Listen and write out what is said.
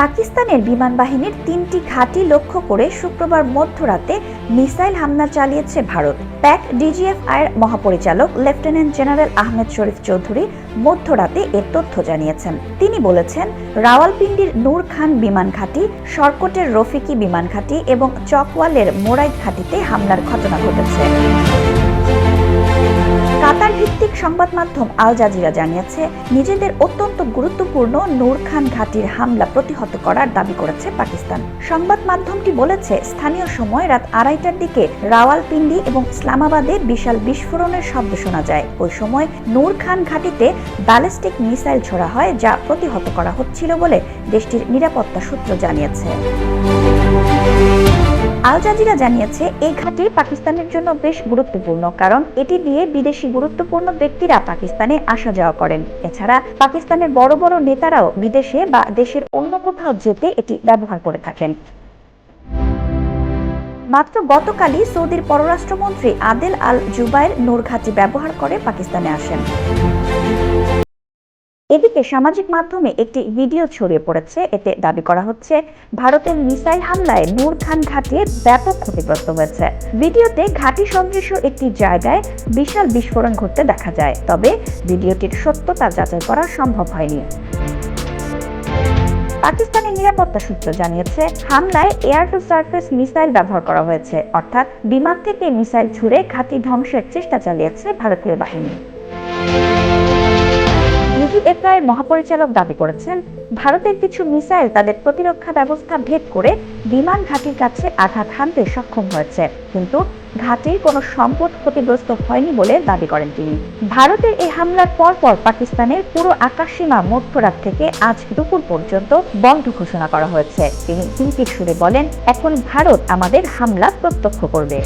পাকিস্তানের বিমান বাহিনীর তিনটি ঘাঁটি লক্ষ্য করে শুক্রবার মধ্যরাতে মিসাইল হামলা চালিয়েছে ভারত। প্যাক ডিজিএফআই এর মহাপরিচালক লেফটেন্যান্ট জেনারেল আহমেদ শরীফ চৌধুরী মধ্যরাতে এ তথ্য জানিয়েছেন। তিনি বলেছেন, রাওয়ালপিন্ডির নূর খান বিমান ঘাঁটি, সরকটের রফিকি বিমান ঘাঁটি এবং চকওয়ালের মোরাইদ ঘাঁটিতে হামলার ঘটনা ঘটেছে। সংবাদ মাধ্যম আল জাজিরা জানিয়েছে, নিজেদের অত্যন্ত গুরুত্বপূর্ণ নূর খান ঘাটির হামলা প্রতিহত করার দাবি করেছে পাকিস্তান। সংবাদ মাধ্যমটি বলেছে, স্থানীয় সময় রাত আড়াইটার দিকে রাওয়ালপিন্ডি এবং ইসলামাবাদে বিশাল বিস্ফোরণের শব্দ শোনা যায়। ওই সময় নূর খান ঘাটিতে ব্যালিস্টিক মিসাইল ছোড়া হয়, যা প্রতিহত করা হচ্ছিল বলে দেশটির নিরাপত্তা সূত্র জানিয়েছে। আল জাজিরা জানিয়েছে, এই ঘাঁটি পাকিস্তানের জন্য বেশ গুরুত্বপূর্ণ, কারণ এটি দিয়ে বিদেশি গুরুত্বপূর্ণ ব্যক্তিরা পাকিস্তানে আসা যাওয়া করেন। এছাড়া পাকিস্তানের বড় বড় নেতারাও বিদেশে বা দেশের অন্য কোথাও যেতে এটি ব্যবহার করে থাকেন। মাত্র গতকালই সৌদির পররাষ্ট্রমন্ত্রী আদেল আল জুবাইর নূর ঘাঁটি ব্যবহার করে পাকিস্তানে আসেন। এদিকে সামাজিক মাধ্যমে একটি ভিডিও ছড়িয়ে পড়েছে। এতে দাবি করা হচ্ছে, ভারতের মিসাইল হামলায় নূর খান ঘাঁটি ব্যাপক ক্ষতিগ্রস্ত হয়েছে। ভিডিওতে ঘাঁটি সদৃশ একটি জায়গায় বিশাল বিস্ফোরণ ঘটতে দেখা যায়। তবে ভিডিওটির সত্যতা যাচাই করা সম্ভব হয়নি। পাকিস্তানের নিরাপত্তা সূত্র জানিয়েছে, হামলায় এয়ার টু সার্ফেস মিসাইল ব্যবহার করা হয়েছে। অর্থাৎ বিমান থেকে মিসাইল ছুড়ে ঘাঁটি ধ্বংসের চেষ্টা চালিয়েছে ভারতীয় বাহিনী। এর মহাপরিচালক দাবি করেছেন, ভারতের কিছু মিসাইল তাদের প্রতিরক্ষা ব্যবস্থা ভেদ করে বিমান ঘাঁটির কাছে আঘাত হানতে সক্ষম হয়েছে। কিন্তু ঘাঁটির কোনো সম্পদ ক্ষতিগ্রস্ত হয়নি বলে দাবি করেন তিনি। ভারতের এই হামলার পরপর পাকিস্তানের পুরো আকাশসীমা মধ্যরাত থেকে আজ দুপুর পর্যন্ত বন্ধ ঘোষণা করা হয়েছে। তিনি চিন্তিত সুরে বলেন, এখন ভারত আমাদের হামলা প্রত্যক্ষ করবে।